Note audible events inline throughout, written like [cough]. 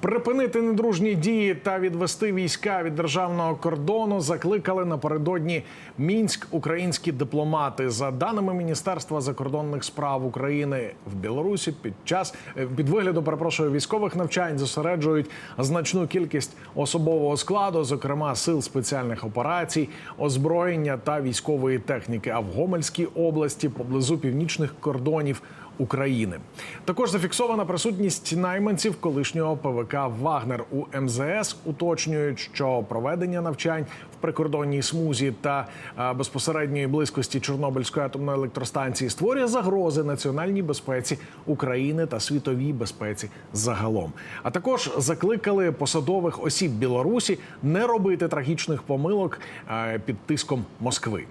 Припинити недружні дії та відвести війська від державного кордону закликали напередодні мінськ українські дипломати. За даними Міністерства закордонних справ України в Білорусі, під час е, під виглядом перепрошую військових навчань зосереджують значну кількість особового складу, зокрема сил спеціальних операцій, озброєння та військової техніки. А в Гомельській області поблизу північних кордонів. України також зафіксована присутність найманців колишнього ПВК Вагнер у МЗС. Уточнюють, що проведення навчань в прикордонній смузі та е, безпосередньої близькості Чорнобильської атомної електростанції створює загрози національній безпеці України та світовій безпеці загалом. А також закликали посадових осіб Білорусі не робити трагічних помилок е, під тиском Москви.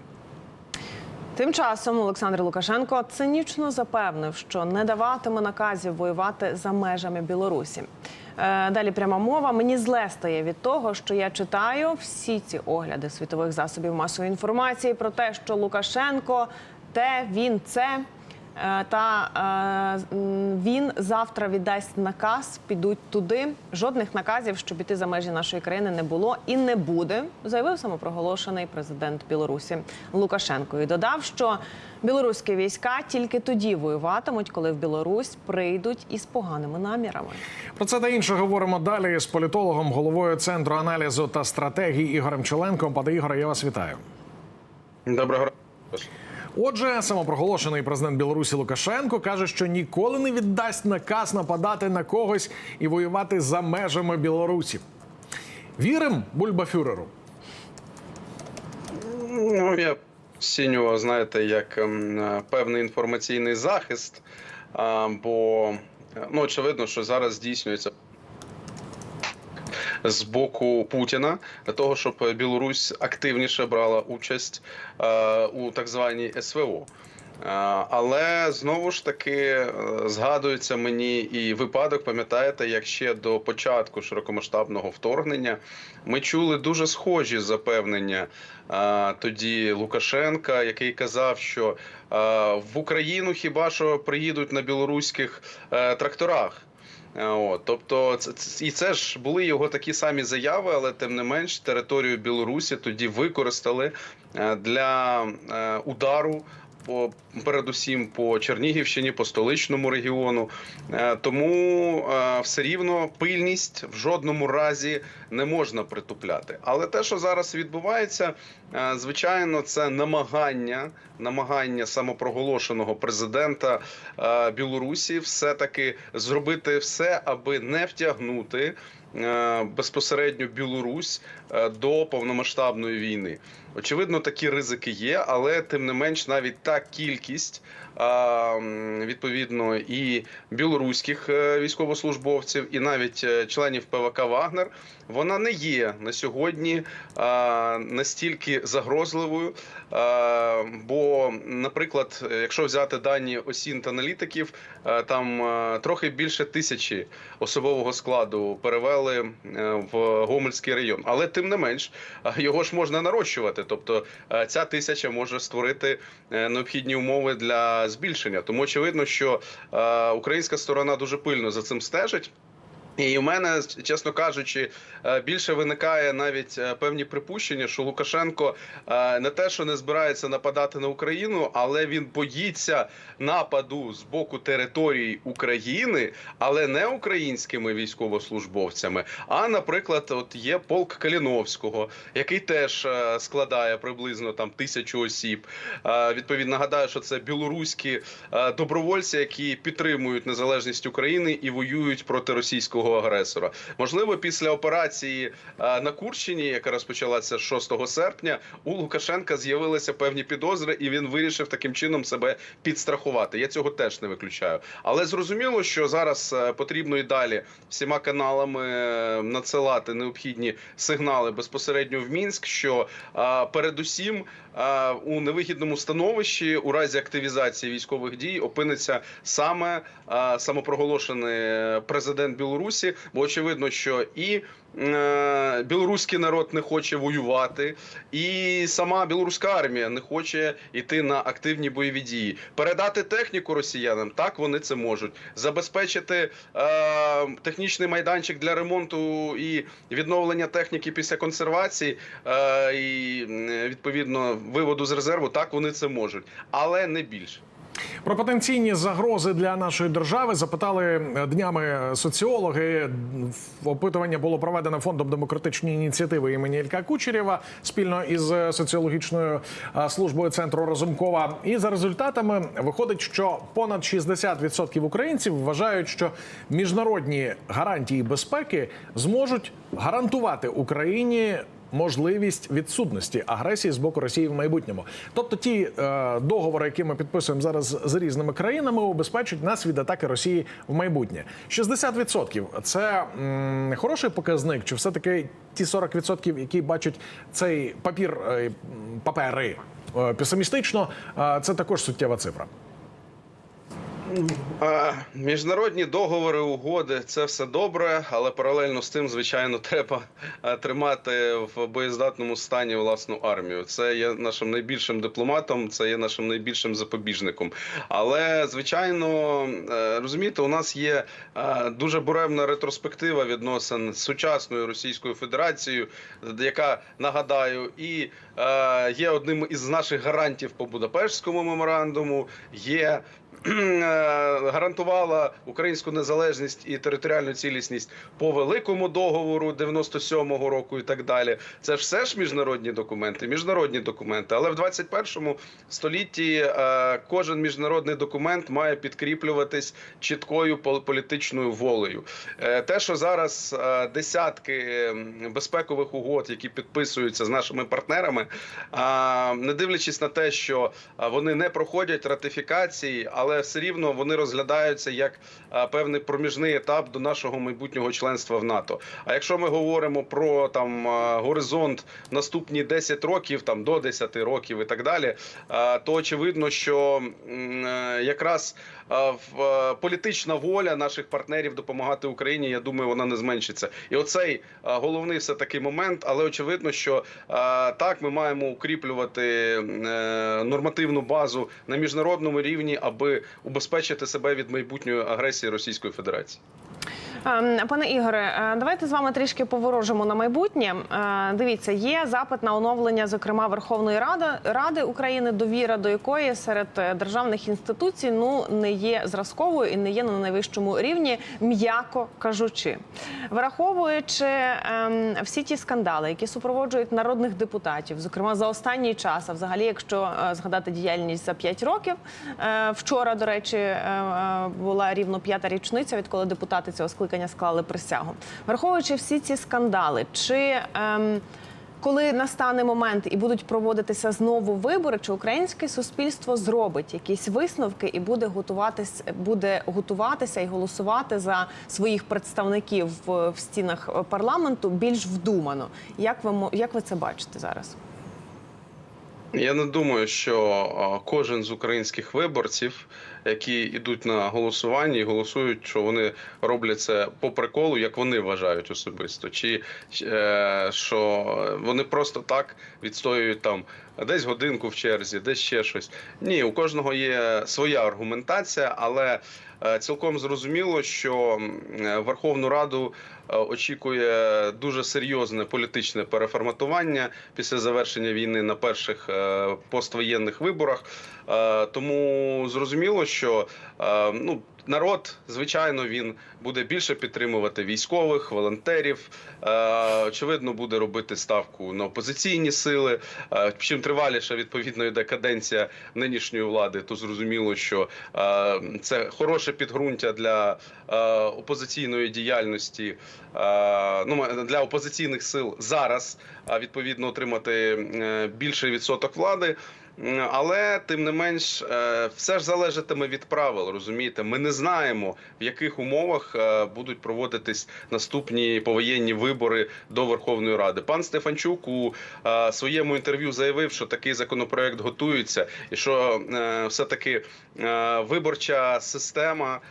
Тим часом Олександр Лукашенко цинічно запевнив, що не даватиме наказів воювати за межами Білорусі. Е, Далі пряма мова. Мені зле стає від того, що я читаю всі ці огляди світових засобів масової інформації про те, що Лукашенко те, він це. Е, Та е, він завтра віддасть наказ, підуть туди. Жодних наказів, щоб піти за межі нашої країни, не було і не буде, заявив самопроголошений президент Білорусі Лукашенко. І додав, що білоруські війська тільки тоді воюватимуть, коли в Білорусь прийдуть із поганими намірами. Про це та інше говоримо далі з політологом, головою центру аналізу та стратегії Ігорем Челенком. Пане Ігоре, я вас вітаю. Доброго ранку. Отже, самопроголошений президент Білорусі Лукашенко каже, що ніколи не віддасть наказ нападати на когось і воювати за межами Білорусі. Вірим бульбафюреру. Ну, я ціню, знаєте, як ем, е, певний інформаційний захист, бо е, ну, очевидно, що зараз здійснюється з боку Путіна для того, щоб Білорусь активніше брала участь е, у так званій СВО. Е, Але знову ж таки е, згадується мені і випадок, пам'ятаєте, як ще до початку широкомасштабного вторгнення ми чули дуже схожі запевнення тоді Лукашенка, який казав, що в Україну хіба що приїдуть на білоруських тракторах. От, тобто, це- і це ж були його такі самі заяви, але тим не менш територію Білорусі тоді використали е, для е, удару. По передусім по Чернігівщині, по столичному регіону, Е, тому е, все рівно пильність в жодному разі не можна притупляти. Але те, що зараз відбувається, е, звичайно, це намагання, намагання самопроголошеного президента Білорусі, все таки зробити все, аби не втягнути безпосередньо Білорусь е, до повномасштабної війни. Очевидно, такі ризики є, але тим не менш, навіть та кількість відповідно і білоруських е, військовослужбовців, і навіть е, членів ПВК Вагнер, вона не є на сьогодні настільки загрозливою. Бо, наприклад, якщо взяти дані осінт аналітиків, е, там трохи більше тисячі особового складу перевели в Гомельський район, але тим не менш його ж можна нарощувати. Тобто ця тисяча може створити необхідні умови для збільшення. Тому очевидно, що е, українська сторона дуже пильно за цим стежить. І у мене, чесно кажучи, е, більше виникає навіть е, певні припущення, що Лукашенко е, не те, що не збирається нападати на Україну, але він боїться нападу з боку території України, але не українськими військовослужбовцями. А, наприклад, от є полк Каліновського, який теж складає приблизно там тисячу осіб. Відповідно, нагадаю, що це білоруські добровольці, які підтримують незалежність України і воюють проти російського агресора. Можливо, після операції е, на Курщині, яка розпочалася 6 серпня, у Лукашенка з'явилися певні підозри, і він вирішив таким чином себе підстрахувати. Я цього теж не виключаю. Але зрозуміло, що зараз е, потрібно і далі всіма каналами е, надсилати необхідні сигнали безпосередньо в Мінськ, що передусім у невигідному становищі у разі активізації військових дій опиниться саме самопроголошений президент Білорусі. Білорусі, бо очевидно, що і е, білоруський народ не хоче воювати, і сама білоруська армія не хоче йти на активні бойові дії. Передати техніку росіянам так вони це можуть. Забезпечити е, технічний майданчик для ремонту і відновлення техніки після консервації е, і відповідно виводу з резерву. Так вони це можуть, але не більше. Про потенційні загрози для нашої держави запитали е, днями соціологи. Опитування було проведено фондом демократичної ініціативи імені Ілька Кучерєва спільно із е, соціологічною е, службою центру Разумкова. І за результатами виходить, що понад 60% українців вважають, що міжнародні гарантії безпеки зможуть гарантувати Україні можливість відсутності агресії з боку Росії в майбутньому. Тобто, ті е, договори, які ми підписуємо зараз з різними країнами, убезпечать нас від атаки Росії в майбутнє. 60% – це м, хороший показник, чи все таки ті 40%, які бачать цей папір е, папери е, песимістично, е, це також суттєва цифра. Міжнародні договори, угоди це все добре, але паралельно з тим, звичайно, [laughs] треба тримати в боєздатному стані власну армію. Це є нашим найбільшим дипломатом, це є нашим найбільшим запобіжником. Але звичайно, е, розумієте, у нас є дуже буремна ретроспектива відносин з сучасною Російською Федерацією, яка нагадаю, і е, є одним із наших гарантів по Будапештському меморандуму. Є гарантувала українську незалежність і територіальну цілісність по великому договору 97-го року і так далі. Це все ж міжнародні документи, міжнародні документи. Але в 21 столітті е, кожен міжнародний документ має підкріплюватись чіткою пол- політичною волею. Е, Те, що зараз е, десятки безпекових угод, які підписуються з нашими партнерами, не дивлячись на те, що вони не проходять ратифікації, але все рівно вони розглядаються як певний проміжний етап до нашого майбутнього членства в НАТО. А якщо ми говоримо про там горизонт наступні 10 років, там до 10 років і так далі, то очевидно, що е, якраз е, політична воля наших партнерів допомагати Україні, я думаю, вона не зменшиться. І оцей головний все таки момент, але очевидно, що так ми маємо укріплювати е, нормативну базу на міжнародному рівні, аби убезпечити себе від майбутньої агресії Російської Федерації. Ем, Пане Ігоре, е, давайте з вами трішки поворожимо на майбутнє. Е, Дивіться, є запит на оновлення, зокрема Верховної Ради Ради України, довіра до якої серед е, державних інституцій ну не є зразковою і не є на найвищому рівні, м'яко кажучи, враховуючи ем, всі ті скандали, які супроводжують народних депутатів, зокрема за останній час, а взагалі, якщо згадати діяльність за 5 років, е, вчора, до речі, е, була рівно п'ята річниця, відколи депутати цього скликання склали присягу. Враховуючи всі ці скандали, чи ем, коли настане момент і будуть проводитися знову вибори, чи українське суспільство зробить якісь висновки і буде готуватись, буде готуватися і голосувати за своїх представників в, в стінах парламенту більш вдумано? Як ви як ви це бачите зараз? Я не думаю, що кожен з українських виборців, які йдуть на голосування і голосують, що вони роблять це по приколу, як вони вважають особисто, чи е, що вони просто так відстоюють там десь годинку в черзі, десь ще щось. Ні, у кожного є своя аргументація, але е, цілком зрозуміло, що е, Верховну Раду е, очікує дуже серйозне політичне переформатування після завершення війни на перших поствоєнних виборах. Е, Тому зрозуміло, що е, ну. Народ, звичайно, він буде більше підтримувати військових, волонтерів. Е, очевидно, буде робити ставку на опозиційні сили. Чим триваліша відповідно йде каденція нинішньої влади, то зрозуміло, що це хороше підґрунтя для опозиційної діяльності, ну для опозиційних сил зараз. Відповідно отримати більший відсоток влади. Але тим не менш, е, все ж залежатиме від правил. Розумієте, ми не знаємо в яких умовах е, будуть проводитись наступні повоєнні вибори до Верховної Ради. Пан Стефанчук у е, своєму інтерв'ю заявив, що такий законопроект готується, і що все таки виборча система.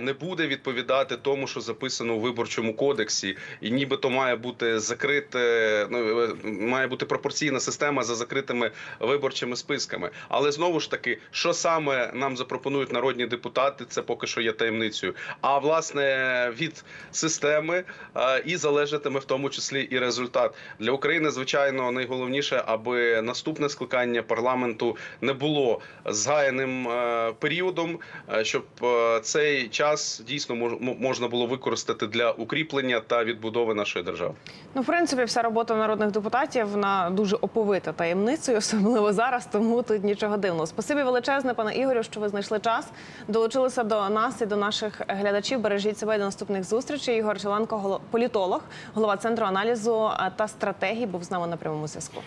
Не буде відповідати тому, що записано у виборчому кодексі, і нібито має бути закрите, ну е, має бути пропорційна система за закритими виборчими списками. Але знову ж таки, що саме нам запропонують народні депутати, це поки що є таємницею. А власне від системи і залежатиме в тому числі і результат для України. Звичайно, найголовніше, аби наступне скликання парламенту не було згаяним е, періодом, е, щоб е, цей час дійсно мож- можна було використати для укріплення та відбудови нашої держави. Ну, в принципі, вся робота народних депутатів вона дуже оповита таємницею, особливо зараз, тому тут нічого дивного. Спасибі величезне, пане Ігорю, що ви знайшли час, долучилися до нас і до наших глядачів. Бережіть себе до наступних зустрічей. Ігор Челенко, політолог, голова центру аналізу та стратегії, був з нами на прямому зв'язку.